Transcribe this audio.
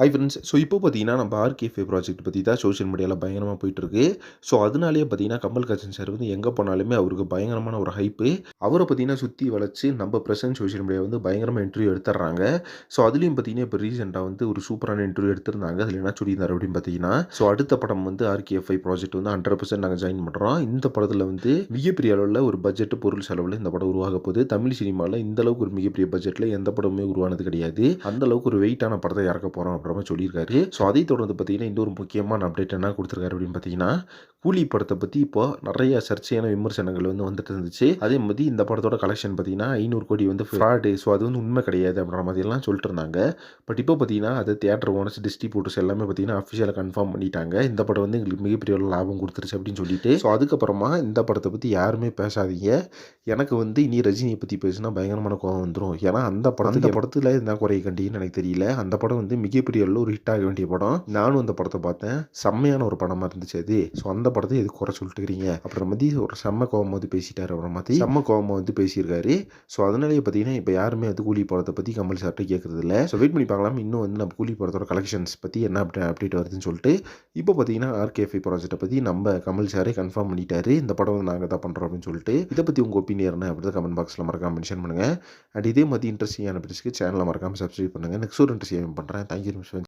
Hi friends so இப்போ பார்த்தீங்கன்னா நம்ம ஆர்கேஃபே ப்ராஜெக்ட் பற்றி தான் சோஷியல் மீடியாவில் பயங்கரமாக போயிட்டுருக்கு. ஸோ அதனாலேயே பார்த்தீங்கன்னா கமல்ஹாசன் சார் வந்து எங்கே போனாலுமே அவருக்கு பயங்கரமான ஒரு ஹைப்பு அவரை பார்த்தீங்கன்னா சுற்றி வளைச்சி நம்ம ப்ரெசன்ட் சோஷியல் மீடியா வந்து பயங்கரமாக இன்டர்வியூ எடுத்துடுறாங்க. ஸோ அதுலேயும் பார்த்தீங்கன்னா இப்போ ரீசெண்டாக வந்து ஒரு சூப்பரான இன்டர்வியூ எடுத்திருந்தாங்க. அதில் என்ன சொல்லியிருந்தார் அப்படின்னு பார்த்தீங்கன்னா ஸோ அடுத்த படம் வந்து ஆர்கேஎஃப்ஐ ப்ராஜெக்ட் வந்து ஹண்ட்ரட் பர்சன்ட் நாங்கள் ஜாயின் பண்ணுறோம் இந்த படத்தில் வந்து மிகப்பெரிய அளவில் ஒரு பட்ஜெட் பொருள் செலவில் இந்த படம் உருவாக போகுது. தமிழ் சினிமாவில் இந்த அளவுக்கு ஒரு மிகப்பெரிய பட்ஜெட்டில் எந்த படமுமே உருவானது கிடையாது. அந்த அளவுக்கு ஒரு வெயிட்டான படத்தை இறக்க போகிறோம் அப்புறமா சொல்லியிருக்காரு. ஸோ அதை தொடர்ந்து பார்த்தீங்கன்னா இன்னொரு முக்கியமான அப்டேட் என்ன கொடுத்துருக்காரு அப்படின்னு பார்த்தீங்கன்னா கூலி படத்தை பற்றி இப்போ நிறைய சர்ச்சையான விமர்சனங்கள் வந்து வந்துட்டு இருந்துச்சு. அதே மாதிரி இந்த படத்தோட கலெக்ஷன் பார்த்தீங்கன்னா ஐநூறு கோடி வந்து ஃப்ராடு ஸோ அது வந்து உண்மை கிடையாது அப்படின்ற மாதிரிலாம் சொல்லிட்டு இருந்தாங்க. பட் இப்போ பார்த்தீங்கன்னா அது தியேட்டர் ஓனர்ஸ் டிஸ்ட்ரிபியூட்டர்ஸ் எல்லாமே பார்த்தீங்கன்னா அஃபிஷியலாக கன்ஃபார்ம் பண்ணிட்டாங்க. இந்த படம் வந்து எங்களுக்கு மிகப்பெரிய லாபம் கொடுத்துருச்சு அப்படின்னு சொல்லிட்டு. ஸோ அதுக்கப்புறமா இந்த படத்தை பற்றி யாருமே பேசாதீங்க. எனக்கு வந்து இனி ரஜினியை பற்றி பேசினா பயங்கரமான கோவம் வந்துடும் ஏன்னா அந்த படம் அந்த படத்தில் என்ன குறைய கண்டின்னு எனக்கு தெரியல. அந்த படம் வந்து மிகப்பெரிய அளவில் ஒரு ஹிட் ஆக வேண்டிய படம். நானும் அந்த படத்தை பார்த்தேன். செம்மையான ஒரு படமாக இருந்துச்சு அது. ஸோ அந்த படத்தை எது குறை சொல்லிட்டு இருக்கிறீங்க அப்புறம் மதி ஒரு செம்ம கோவம் வந்து பேசிட்டாரு அப்புறம் மாதிரி செம்ம கோவமாக வந்து பேசியிருக்காரு. ஸோ அதனாலேயே பார்த்தீங்கன்னா இப்போ யாருமே வந்து கூலி படத்தை பற்றி கமல் சார்ட்டு கேட்கறது இல்லை ஸோ வெயிட் பண்ணி பார்க்கலாம்? இன்னும் வந்து நம்ம கூலி படத்தோட கலெக்ஷன்ஸ் பற்றி என்ன அப்டே அப்டேட் வருதுன்னு சொல்லிட்டு. இப்போ பார்த்தீங்கன்னா ஆர்கேஎஃப்ஐ ப்ராஜெக்ட்டை பற்றி நம்ம கமல் சாரே கன்ஃபார்ம் பண்ணிட்டாரு. இந்த படம் வந்து நாங்கள் தான் பண்ணுறோம் அப்படின்னு சொல்லிட்டு. இதை பற்றி உங்கள் ஒப்பீனியர் என்ன அப்படி கமெண்ட் பாக்ஸில் மறக்காம மென்ஷன் பண்ணுங்கள் அண்ட் இதே மாதிரி இன்ட்ரெஸ்டிங்கான பிடிச்சிக்கு சேனலை மறக்காமல் சப்ஸ்கிரைப் பண்ணுங்கள் நெக்ஸ்ட் ஒரு இன்ட்ரெஸ்டிங் பண்ணுறேன். தேங்க்யூ